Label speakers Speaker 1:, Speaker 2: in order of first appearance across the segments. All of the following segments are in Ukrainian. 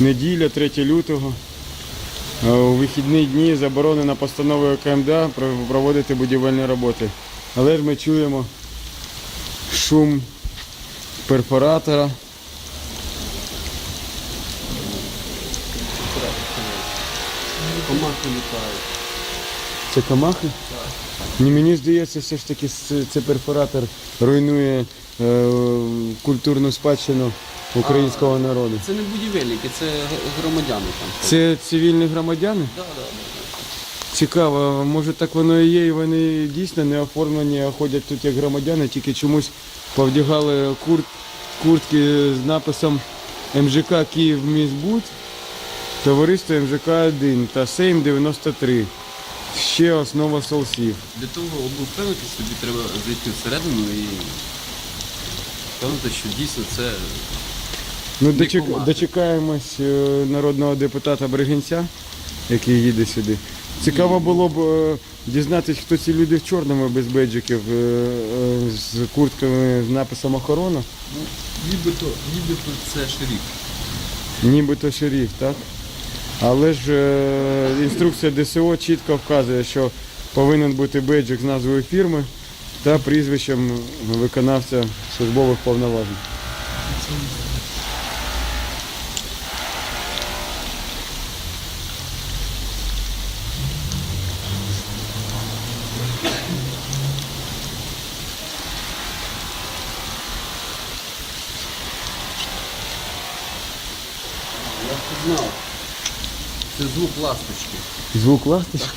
Speaker 1: Неділя, 3 лютого. У вихідні дні заборонено постановою КМДА проводити будівельні роботи. Але ж ми чуємо шум перфоратора.
Speaker 2: Комахи літають.
Speaker 1: Це камахи? Ні, мені здається, все ж таки це, це перфоратор руйнує е, культурну спадщину українського народу.
Speaker 2: Це не будівельники, це громадяни там.
Speaker 1: Це цивільні громадяни?
Speaker 2: Да, да, да.
Speaker 1: Цікаво, може так воно і є, і вони дійсно не оформлені, а ходять тут як громадяни, тільки чомусь повдягали курт, куртки з написом МЖК Київ Міськбуд, товариство МЖК 1 та Сейм 93. Ще основа солсів.
Speaker 2: Для того, аби впевнитися, тобі треба зайти всередину і впевнити, що дійсно це
Speaker 1: Ну, дочек... дочекаємось е, народного депутата Бригинця, який їде сюди. Цікаво було б е, дізнатися, хто ці люди в чорному без беджиків, е, е, з куртками з написом охорона.
Speaker 2: ну, нібито, нібито це шериф.
Speaker 1: Нібито шеріф, так? Але ж е, інструкція ДСО чітко вказує, що повинен бути беджик з назвою фірми та прізвищем виконавця службових повноважень.
Speaker 2: Знав. Це звук ласточки.
Speaker 1: Звук ласточки?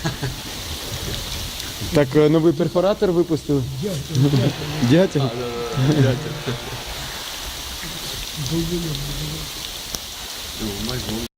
Speaker 1: Так е, новий перфоратор випустили? Дятел.
Speaker 2: Дятя? майже.